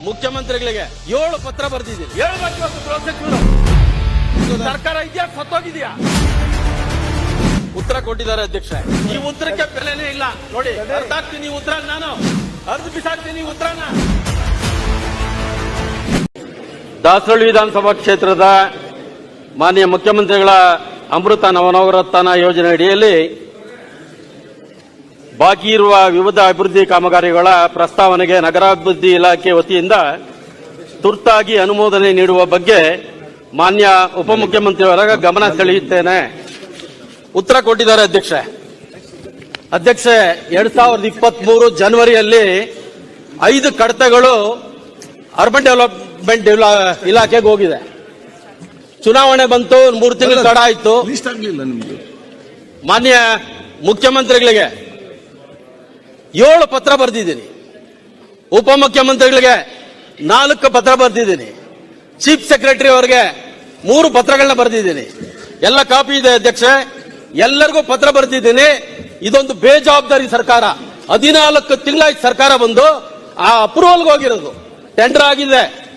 ಮುಖ್ಯಮಂತ್ರಿಗಳಿಗೆ ಏಳು ಪತ್ರ ಬರೆದಿದ್ದೀನಿ ಏಳು ಇವತ್ತು ಗೃಹ ಸಚಿವರು ಸರ್ಕಾರ ಇದೆಯಾ ಸತ್ತೋಗಿದೆಯಾ? ಉತ್ತರ ಕೊಟ್ಟಿದ್ದಾರೆ ಅಧ್ಯಕ್ಷ. ಈ ಉತ್ತರಕ್ಕೆ ಬೆಲೆನೇ ಇಲ್ಲ. ನೋಡಿ ಅರ್ಧ ಹಾಕ್ತೀನಿ ಉತ್ತರ ನಾನು. ಅರ್ಧ ಬಿಸಾಕ್ತೀನಿ ಉತ್ತರನ ದಾಸರಳ್ಳಿ ವಿಧಾನಸಭಾ ಕ್ಷೇತ್ರದ ಮಾನ್ಯ ಮುಖ್ಯಮಂತ್ರಿಗಳ ಅಮೃತ ನವನವರತ್ನ ಯೋಜನೆ ಅಡಿಯಲ್ಲಿ ಬಾಕಿ ಇರುವ ವಿವಿಧ ಅಭಿವೃದ್ಧಿ ಕಾಮಗಾರಿಗಳ ಪ್ರಸ್ತಾವನೆಗೆ ನಗರಾಭಿವೃದ್ಧಿ ಇಲಾಖೆ ವತಿಯಿಂದ ತುರ್ತಾಗಿ ಅನುಮೋದನೆ ನೀಡುವ ಬಗ್ಗೆ ಮಾನ್ಯ ಉಪಮುಖ್ಯಮಂತ್ರಿಯವರ ಗಮನ ಸೆಳೆಯುತ್ತೇನೆ. ಉತ್ತರ ಕೊಟ್ಟಿದ್ದಾರೆ ಅಧ್ಯಕ್ಷ. ಅಧ್ಯಕ್ಷ ಎರಡ್ ಸಾವಿರದ ಇಪ್ಪತ್ತ್ ಮೂರು ಜನವರಿಯಲ್ಲಿ ಐದು ಕಡತಗಳು ಅರ್ಬನ್ ಡೆವಲಪ್ಮೆಂಟ್ ಇಲಾಖೆಗೆ ಹೋಗಿದೆ. ಚುನಾವಣೆ ಬಂತು ಮೂರು ತಿಂಗಳು ತಡ ಆಯ್ತು. ಮಾನ್ಯ ಮುಖ್ಯಮಂತ್ರಿಗಳಿಗೆ ಏಳು ಪತ್ರ ಬರೆದಿದ್ದೀನಿ. ಉಪಮುಖ್ಯಮಂತ್ರಿಗಳಿಗೆ ನಾಲ್ಕು ಪತ್ರ ಬರೆದಿದ್ದೀನಿ. ಚೀಫ್ ಸೆಕ್ರೆಟರಿ ಅವರಿಗೆ ಮೂರು ಪತ್ರಗಳನ್ನ ಬರೆದಿದ್ದೀನಿ. ಎಲ್ಲ ಕಾಪಿ ಇದೆ ಅಧ್ಯಕ್ಷ. ಎಲ್ಲರಿಗೂ ಪತ್ರ ಬರೆದಿದ್ದೀನಿ. ಇದೊಂದು ಬೇಜವಾಬ್ದಾರಿ ಸರ್ಕಾರ. ಹದಿನಾಲ್ಕು ತಿಂಗಳಾಯ್ತು ಸರ್ಕಾರ ಬಂದು ಆ ಅಪ್ರೂವಲ್ಗೆ ಹೋಗಿರೋದು. ಟೆಂಡರ್ ಆಗಿದೆ.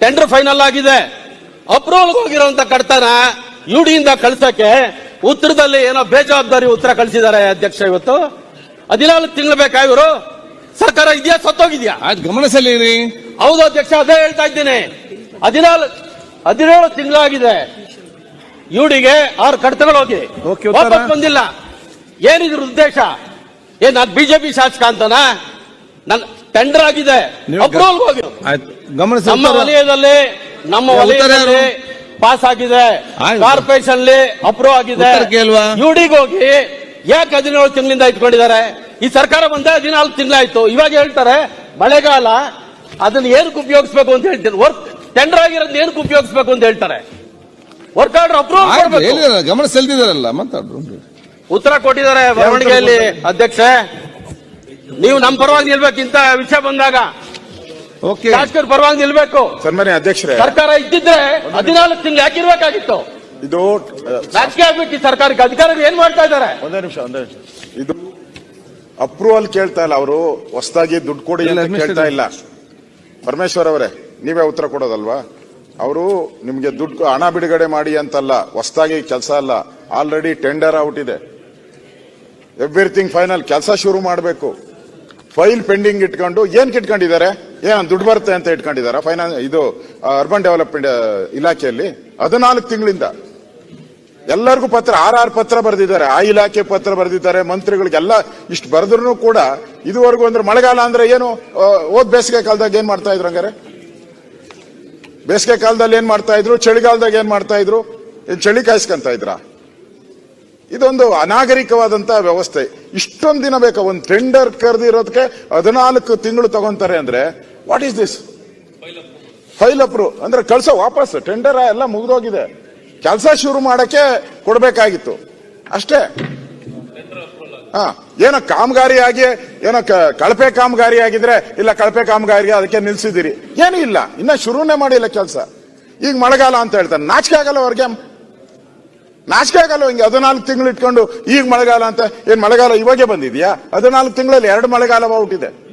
ಟೆಂಡರ್ ಫೈನಲ್ ಆಗಿದೆ. ಅಪ್ರೂವಲ್ಗೆ ಹೋಗಿರುವಂತ ಕಡ್ತನ ಯುಡಿಯಿಂದ ಕಳ್ಸಕ್ಕೆ ಉತ್ತರದಲ್ಲಿ ಏನೋ ಬೇಜವಾಬ್ದಾರಿ ಉತ್ತರ ಕಳಿಸಿದ್ದಾರೆ ಅಧ್ಯಕ್ಷ ಇವತ್ತು. ಹದಿನಾಲ್ಕು ತಿಂಗಳು ಬೇಕಾ ಇವರು? ಸರ್ಕಾರ ಇದೆಯಾ ಸತ್ತೋಗಿದ್ಯಾ? ಆಯ್ತು ಗಮನ ಸೆಳೀರಿ ಹೌದು ಅಧ್ಯಕ್ಷ ಅದೇ ಹೇಳ್ತಾ ಇದ್ದೇನೆ. ಹದಿನಾಲ್ಕು ಹದಿನೇಳು ತಿಂಗಳಾಗಿದೆ. ಯುಡಿಗೆ ಆರು ಕಡತಗಳು ಹೋಗಿ ಉತ್ತರ? ವಾಪಸ್ ಬಂದಿಲ್ಲ. ಏನಿದ್ರು ಉದ್ದೇಶ? ಏನ್ ನಾನು ಬಿಜೆಪಿ ಶಾಸಕ ಅಂತನಾ? ನನ್ನ ಟೆಂಡರ್ ಆಗಿದೆ. ನೀವು ಗ- ಅಪ್ರೂವಲ್ ಹೋಗಿ. ಆಯ್ತು ಗಮನ ನಮ್ಮ ವಲಯದಲ್ಲಿ ನಮ್ಮ ಉತ್ತರ ವಲಯದಲ್ಲಿ ಯಾರು? ಪಾಸ್ ಆಗಿದೆ. ಆಯ್ತು. ಕಾರ್ಪೊರೇಷನ್ ಅಪ್ರೂವ್ ಆಗಿದೆ. ಉತ್ತರ ಕೇಳುವ? ಯುಡಿಗೆ ಹೋಗಿ ಯಾಕೆ ಹದಿನೇಳು ತಿಂಗಳಿಂದ ಇಟ್ಕೊಂಡಿದ್ದಾರೆ? ಈ ಸರ್ಕಾರ ಬಂದ ಹದಿನಾಲ್ಕು ತಿಂಗಳಾಯ್ತು. ಇವಾಗ ಹೇಳ್ತಾರೆ ಮಳೆಗಾಲ ಅದನ್ನ ಏನಕ್ಕೆ ಉಪಯೋಗಿಸ್ಬೇಕು ಅಂತ ಹೇಳ್ತೀನಿ ವರ್ಕ್ ಟೆಂಡರ್ ಆಗಿರೋದ್ ಏನಕ್ಕೆ ಉಪಯೋಗಿಸ್ಬೇಕು ಅಂತ ಹೇಳ್ತಾರೆ. ವರ್ಕ್ ಆರ್ಡರ್ ಅಪ್ರೂವ್ ಮಾಡಬೇಕು ಗಮನ ಸೆಲ್ದಿದಾರಲ್ಲ ಮಾತಾಡ್ರು. ಉತ್ತರ ಕೊಟ್ಟಿದ್ದಾರೆ ಬರವಣಿಗೆಯಲ್ಲಿ ಅಧ್ಯಕ್ಷ. ನೀವು ನಮ್ಮ ಪರವಾಗಿ ನಿಲ್ಬೇಕಿಂತ ವಿಷಯ ಬಂದಾಗ. ಓಕೆ ಶಾಸಕರ ಪರವಾಗಿ ನಿಲ್ಬೇಕು. ಸನ್ಮಾನ್ಯ ಅಧ್ಯಕ್ಷರೇ. ಸರ್ಕಾರ ಇದ್ದಿದ್ರೆ ಹದಿನಾಲ್ಕು ತಿಂಗಳು ಯಾಕಿರ್ಬೇಕಾಗಿತ್ತು ಇದು ರಾಜಕೀಯ ಆಗ್ಬೇಕು ಈ ಸರ್ಕಾರಕ್ಕೆ. ಅಧಿಕಾರಿಗಳು ಏನ್ ಮಾಡ್ತಾ ಇದ್ದಾರೆ? ಒಂದೇ ನಿಮಿಷ ಒಂದೇ ನಿಮಿಷ. ಇದು ಅಪ್ರೂವಲ್ ಕೇಳ್ತಾ ಇಲ್ಲ ಅವರು. ಹೊಸದಾಗಿ ದುಡ್ಡು ಕೊಡಿ ಇಲ್ಲ, ಅಂತ ಕೇಳ್ತಾ ಇಲ್ಲ. ಪರಮೇಶ್ವರ್ ಅವರೇ ನೀವೇ ಉತ್ತರ ಕೊಡೋದಲ್ವಾ? ಅವರು ನಿಮಗೆ ದುಡ್ಡು ಹಣ ಬಿಡುಗಡೆ ಮಾಡಿ ಅಂತಲ್ಲ ಹೊಸದಾಗಿ ಕೆಲಸ ಅಲ್ಲ. ಆಲ್ರೆಡಿ ಟೆಂಡರ್ ಔಟ್ ಇದೆ. ಎವ್ರಿಥಿಂಗ್ ಫೈನಲ್ ಕೆಲಸ ಶುರು ಮಾಡಬೇಕು. ಫೈಲ್ ಪೆಂಡಿಂಗ್ ಇಟ್ಕೊಂಡು ಏನ್ ಇಟ್ಕೊಂಡಿದ್ದಾರೆ ಏನ್ ದುಡ್ಡು ಬರುತ್ತೆ ಅಂತ ಇಟ್ಕೊಂಡಿದ್ದಾರೆ? ಫೈನಾನ್ಸ್ ಇದು ಅರ್ಬನ್ ಡೆವಲಪ್ಮೆಂಟ್ ಇಲಾಖೆಯಲ್ಲಿ? ಹದಿನಾಲ್ಕು ತಿಂಗಳಿಂದ. ಎಲ್ಲರಿಗೂ ಪತ್ರ, ಆರ್ ಆರ್ ಪತ್ರ ಬರೆದಿದ್ದಾರೆ, ಆ ಇಲಾಖೆ ಪತ್ರ ಬರೆದಿದ್ದಾರೆ, ಮಂತ್ರಿಗಳಿಗೆಲ್ಲ ಇಷ್ಟು ಬರೆದ್ರು ಕೂಡ ಇದುವರೆಗೂ ಅಂದ್ರೆ ಮಳೆಗಾಲ ಅಂದ್ರೆ ಏನು ಓದ್ ಬೇಸಿಗೆ ಕಾಲದಾಗ ಏನ್ ಮಾಡ್ತಾ ಇದ್ರು ಹಂಗಾರೆ? ಬೇಸಿಗೆ ಕಾಲದಲ್ಲಿ ಏನ್ ಮಾಡ್ತಾ ಇದ್ರು? ಚಳಿಗಾಲದಾಗ ಏನ್ ಮಾಡ್ತಾ ಇದ್ರು? ಚಳಿ ಕಾಯಿಸ್ಕೊಂತ ಇದ್ರ? ಇದೊಂದು ಅನಾಗರಿಕವಾದಂತಹ ವ್ಯವಸ್ಥೆ. ಇಷ್ಟೊಂದು ದಿನ ಬೇಕಾ? ಒಂದು ಟೆಂಡರ್ ಕರೆದಿರೋದಕ್ಕೆ ಹದಿನಾಲ್ಕು ತಿಂಗಳು ತಗೊಂತಾರೆ ಅಂದ್ರೆ what is this file approve ಅಂದ್ರೆ ಕಳ್ಸೋ ವಾಪಸ್ ಟೆಂಡರ್ ಎಲ್ಲ ಮುಗಿದೋಗಿದೆ. ಕೆಲಸ ಶುರು ಮಾಡಕ್ಕೆ ಕೊಡಬೇಕಾಗಿತ್ತು. ಅಷ್ಟೇ. ಹಾ, ಏನೋ ಕಾಮಗಾರಿ ಆಗಿ ಏನೋ ಕಳಪೆ ಕಾಮಗಾರಿ ಆಗಿದ್ರೆ ಇಲ್ಲ ಕಳಪೆ ಕಾಮಗಾರಿಗೆ ಅದಕ್ಕೆ ನಿಲ್ಸಿದಿರಿ ಏನೂ ಇಲ್ಲ. ಇನ್ನ ಶುರುನೇ ಮಾಡಿಲ್ಲ ಕೆಲಸ. ಈಗ ಮಳೆಗಾಲ ಅಂತ ಹೇಳ್ತಾರೆ. ನಾಚಿಕೆ ಆಗಲ್ಲ ಅವ್ರಿಗೆ. ನಾಚಿಕೆ ಆಗಲ್ಲ ಹಿಂಗೆ ಹದಿನಾಲ್ಕು ತಿಂಗಳು ಇಟ್ಕೊಂಡು, ಈಗ ಮಳೆಗಾಲ ಅಂತ, ಏನ್ ಮಳೆಗಾಲ ಇವಾಗೆ ಬಂದಿದ್ಯಾ? ಹದಿನಾಲ್ಕು ತಿಂಗಳಲ್ಲಿ ಎರಡು ಮಳೆಗಾಲ ಔಟಿದೆ